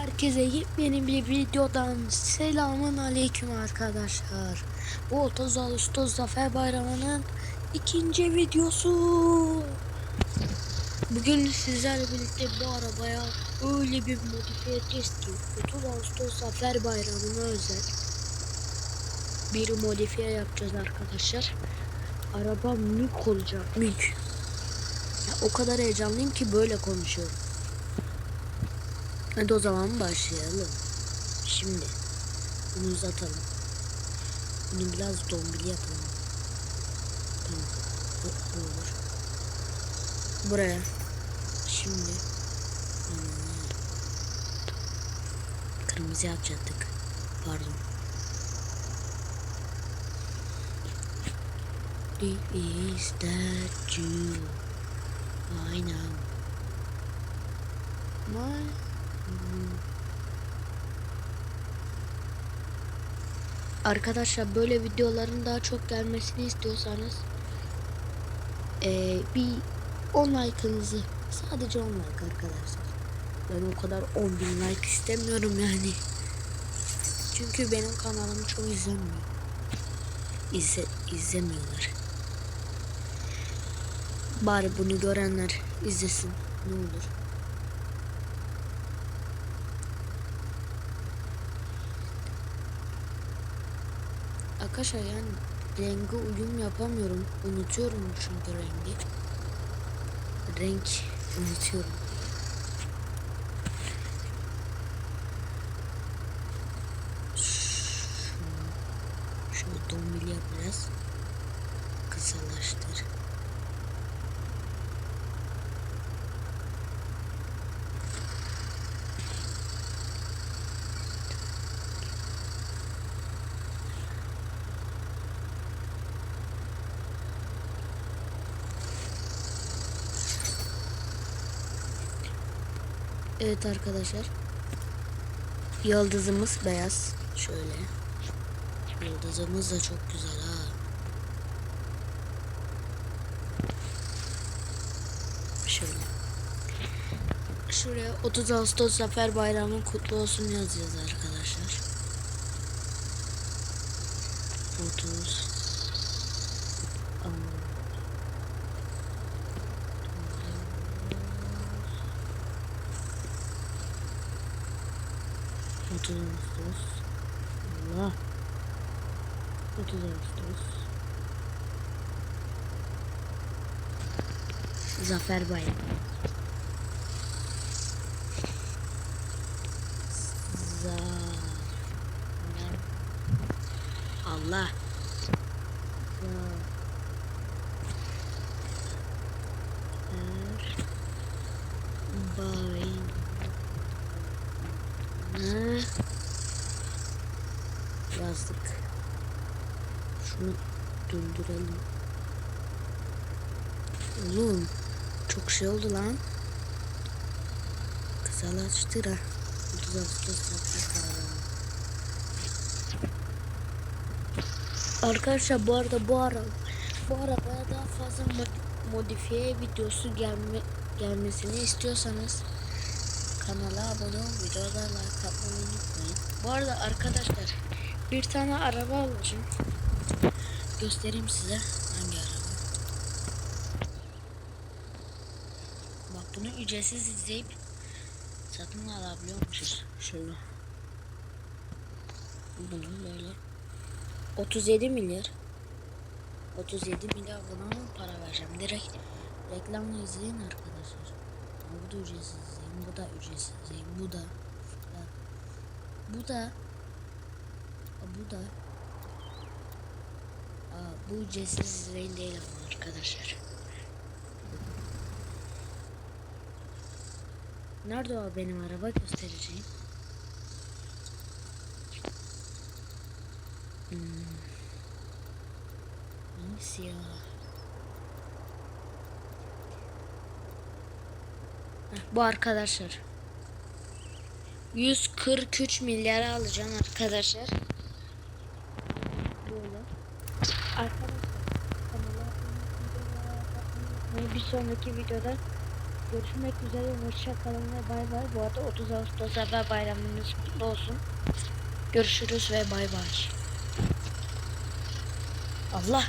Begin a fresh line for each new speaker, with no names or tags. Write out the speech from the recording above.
Herkese yepyeni bir videodan selamun aleyküm arkadaşlar. Bu 30 Ağustos Zafer Bayramı'nın ikinci videosu. Bugün sizlerle birlikte bu arabaya öyle bir modifiye edeceğiz ki 30 Ağustos Zafer Bayramı'na özel bir modifiye yapacağız arkadaşlar. Araba mük olacak mük. Ya, o kadar heyecanlıyım ki böyle konuşuyorum. Hadi o zaman başlayalım. Şimdi bunu uzatalım. Bunu biraz dombili yapalım. Tamam. Bu, olur. Buraya. Şimdi. Hmm. Kırmızı yapacaktık. Pardon. İs that you I know. My Arkadaşlar böyle videoların daha çok gelmesini istiyorsanız eee, bir 10 like'ınızı sadece 10 like arkadaşlar. Ben o kadar 10 bin like istemiyorum yani. Çünkü benim kanalım çok izlenmiyor. İzle, izlemiyorlar. Bari bunu görenler izlesin. Ne olur. Arkadaşlar yani rengi uyum yapamıyorum. Unutuyorum çünkü rengi. Renk unutuyorum. Şunu, şunu dombili biraz. Kısalaştır. Evet arkadaşlar. Yıldızımız beyaz. Şöyle. Yıldızımız da çok güzel ha. Şöyle. Şuraya 30 Ağustos Zafer Bayramı kutlu olsun yazacağız arkadaşlar. 30 30 Ağustos. Allah. 30 Ağustos. Zafer Bayramı. Zafer. Allah. Zafer. Bayramı. Ha. Yazdık. Şunu döndürelim. Oğlum çok şey oldu lan. Kısalaştır ha. 30 Ağustos Zafer Bayramı. Arkadaşlar bu arada bu araba bu arabaya daha fazla mod- modifiye videosu gelme gelmesini istiyorsanız kanala abone ol, videoda like atmayı unutmayın. Bu arada arkadaşlar bir tane araba alacağım. Göstereyim size hangi araba. Bak bunu ücretsiz izleyip satın alabiliyormuşuz. Şöyle. Bunun böyle 37 milyar 37 milyar buna para vereceğim? Direkt reklamla izleyin arkadaşlar. Bu da ücretsiz bu da ücretsiz bu da. Bu da. Bu da. Bu ücretsiz izleyin değil ama arkadaşlar. Nerede o benim araba göstereceğim? Hmm. Hangisi ya? Bu arkadaşlar. 143 milyara alacağım arkadaşlar. Böyle. Arkadaşlar bir sonraki videoda Görüşmek üzere. Hoşça kalın ve bay bay. Bu arada 30 Ağustos Zafer Bayramınız kutlu olsun. Görüşürüz ve bay bay. Allah